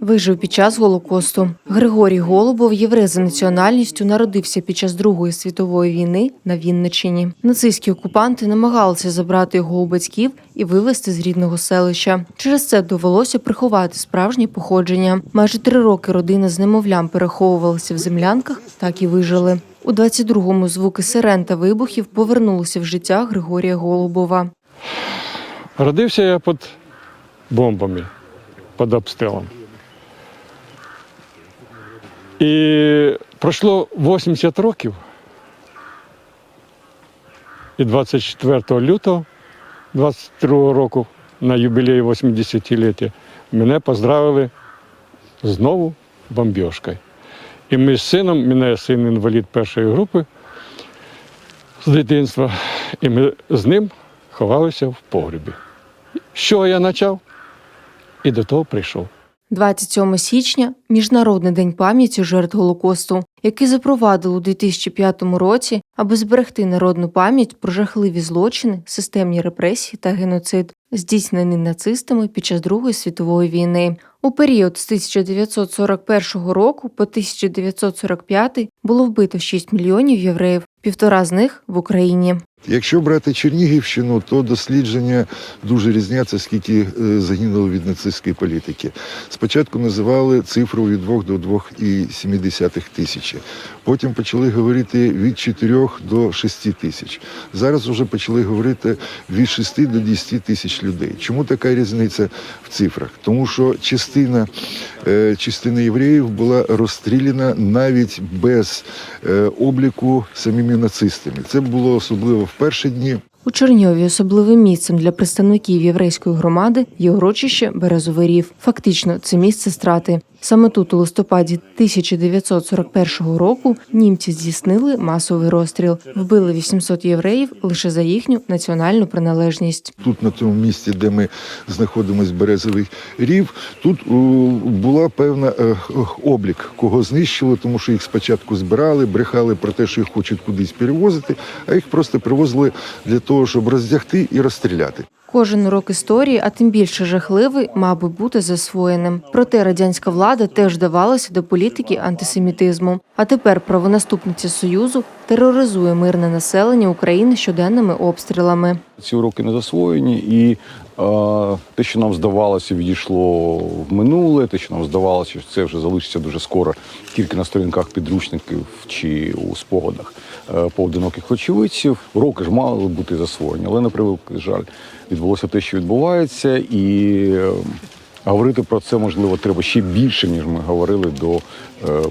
Вижив під час Голокосту. Григорій Голубов, єврей за національністю, народився під час Другої світової війни на Вінниччині. Нацистські окупанти намагалися забрати його у батьків і вивезти з рідного селища. Через це довелося приховати справжнє походження. Майже три роки родина з немовлям переховувалася в землянках, так і вижили. У 22-му звуки сирен та вибухів повернулися в життя Григорія Голубова. Родився я під бомбами, під обстрілом. І пройшло 80 років. І 24 лютого 22 року на юбілеї 80-ліття мене поздравили знову бомбіжкою. І ми з сином, мене син інвалід першої групи з дитинства, і ми з ним ховалися в погребі. Чого я почав? І до того прийшов. 27 січня Міжнародний день пам'яті жертв Голокосту, який запровадили у 2005 році, аби зберегти народну пам'ять про жахливі злочини, системні репресії та геноцид, здійснений нацистами під час Другої світової війни. У період з 1941 року по 1945 було вбито 6 мільйонів євреїв, півтора з них в Україні. Якщо брати Чернігівщину, то дослідження дуже різняться, скільки е, загинуло від нацистської політики. Спочатку називали цифру від 2 до 2,7 тисячі. Потім почали говорити від 4 до 6 тисяч. Зараз вже почали говорити від 6 до 10 тисяч людей. Чому така різниця в цифрах? Тому що частина, е, частина євреїв була розстріляна навіть без е, обліку самими нацистами. Це було особливо в перші дні. У Чернігові особливим місцем для представників єврейської громади є урочище Березовий Рів. Фактично, це місце страти. Саме тут, у листопаді 1941 року, німці здійснили масовий розстріл, вбили 800 євреїв лише за їхню національну приналежність. Тут, на тому місці, де ми знаходимося, березовий рів, тут була певна е, облік, кого знищили, тому що їх спочатку збирали, брехали про те, що їх хочуть кудись перевозити, а їх просто привозили для того, щоб роздягти і розстріляти. Кожен урок історії, а тим більше жахливий, мав би бути засвоєним. Проте радянська влада теж давалася до політики антисемітизму. А тепер правонаступниця союзу тероризує мирне населення України щоденними обстрілами. Ці уроки не засвоєні, і е, те, що нам здавалося, відійшло в минуле, те, що нам здавалося, що це вже залишиться дуже скоро тільки на сторінках підручників чи у спогадах е, поодиноких очевидців. Уроки ж мали бути засвоєні, але на превеликий жаль, відбулося те, що відбувається, і е, говорити про це можливо треба ще більше, ніж ми говорили до е,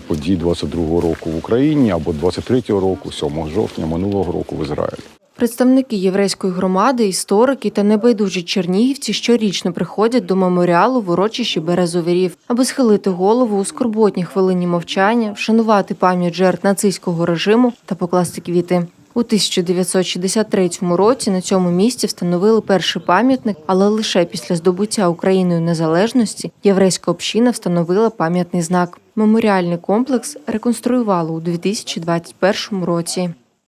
подій 22-го року в Україні або 23-го року, 7 жовтня минулого року в Ізраїлі. Представники єврейської громади, історики та небайдужі чернігівці щорічно приходять до меморіалу в урочищі Березовирів, аби схилити голову у скорботній хвилині мовчання, вшанувати пам'ять жертв нацистського режиму та покласти квіти. У 1963 році на цьому місці встановили перший пам'ятник, але лише після здобуття Україною незалежності єврейська община встановила пам'ятний знак. Меморіальний комплекс реконструювали у 2021 році.